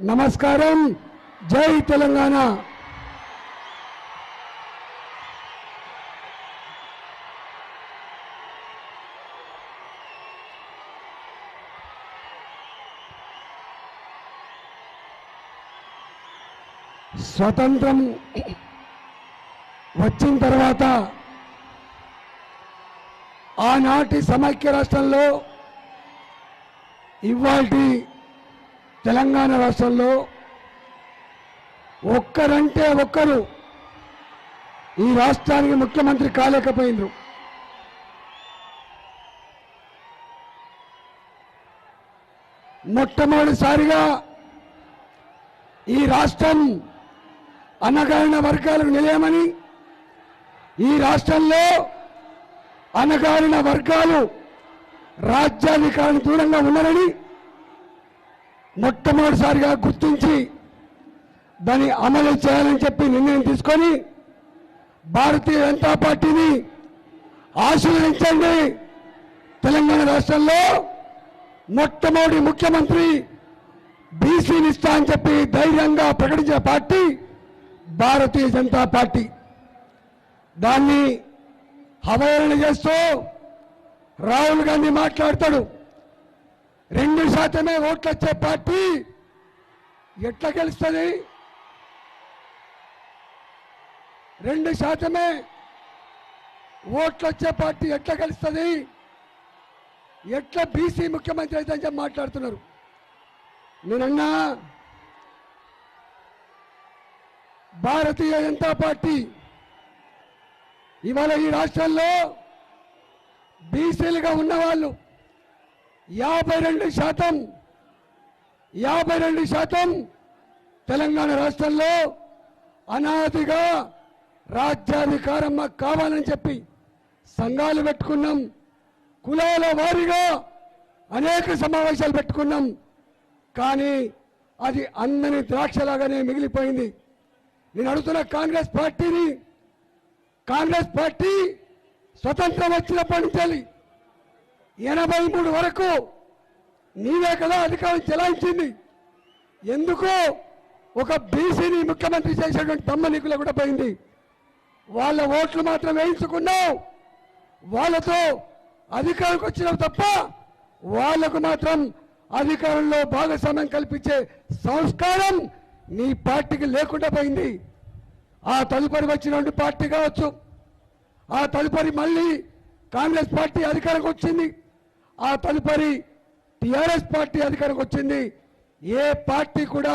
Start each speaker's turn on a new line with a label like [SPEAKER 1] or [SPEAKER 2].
[SPEAKER 1] నమస్కారం. జై తెలంగాణ. స్వతంత్రం వచ్చిన తర్వాత ఆనాటి సమైక్య రాష్ట్రంలో ఇవాటి తెలంగాణ రాష్ట్రంలో ఒక్కరంటే ఒక్కరు ఈ రాష్ట్రానికి ముఖ్యమంత్రి కాలేకపోయినరు. మొట్టమొదటిసారిగా ఈ రాష్ట్రం అనగారిన వర్గాలకు నిలయమని ఈ రాష్ట్రంలో అనగారిన వర్గాలు రాజ్యాధికారానికి దూరంగా ఉన్నారని మొట్టమొదటిసారిగా గుర్తించి దాన్ని అమలు చేయాలని చెప్పి నిర్ణయం తీసుకొని భారతీయ జనతా పార్టీని ఆశీర్వదించండి. తెలంగాణ రాష్ట్రంలో మొట్టమొదటి ముఖ్యమంత్రి బీసీని ఇస్తా అని చెప్పి ధైర్యంగా ప్రకటించిన పార్టీ భారతీయ జనతా పార్టీ. దాన్ని అవహేళన చేస్తూ రాహుల్ గాంధీ మాట్లాడతాడు. రెండు శాతమే ఓట్లు వచ్చే పార్టీ ఎట్లా గెలుస్తుంది? రెండు శాతమే ఓట్లు వచ్చే పార్టీ ఎట్లా గెలుస్తుంది? ఎట్లా బీసీ ముఖ్యమంత్రి అయితే అని చెప్పి మాట్లాడుతున్నారు. నేనన్నా భారతీయ జనతా పార్టీ ఇవాళ ఈ రాష్ట్రంలో బీసీలుగా ఉన్నవాళ్ళు యాభై రెండు శాతం యాభై రెండు శాతం తెలంగాణ రాష్ట్రంలో అనాదిగా రాజ్యాధికారం మాకు కావాలని చెప్పి సంఘాలు పెట్టుకున్నాం కులాల వారీగా అనేక సమావేశాలు పెట్టుకున్నాం. కానీ అది అందని ద్రాక్షలాగానే మిగిలిపోయింది. నేను అడుగుతున్న కాంగ్రెస్ పార్టీని కాంగ్రెస్ పార్టీ స్వతంత్రం వచ్చినప్పటి నుంచి ఎనభై మూడు వరకు నీవే కదా అధికారం చెలాయించింది. ఎందుకు ఒక బీసీని ముఖ్యమంత్రి చేసేటువంటి తమ్మ నీకులో కూడా పోయింది. వాళ్ళ ఓట్లు మాత్రం వేయించుకున్నావు. వాళ్ళతో అధికారంకి వచ్చినావు తప్ప వాళ్ళకు మాత్రం అధికారంలో భాగస్వామ్యం కల్పించే సంస్కారం నీ పార్టీకి లేకుండా పోయింది. ఆ తదుపరి వచ్చినటువంటి పార్టీ కావచ్చు. ఆ తదుపరి మళ్ళీ కాంగ్రెస్ పార్టీ అధికారంకి వచ్చింది. ఆ తదుపరి టిఆర్ఎస్ పార్టీ అధికారికి వచ్చింది. ఏ పార్టీ కూడా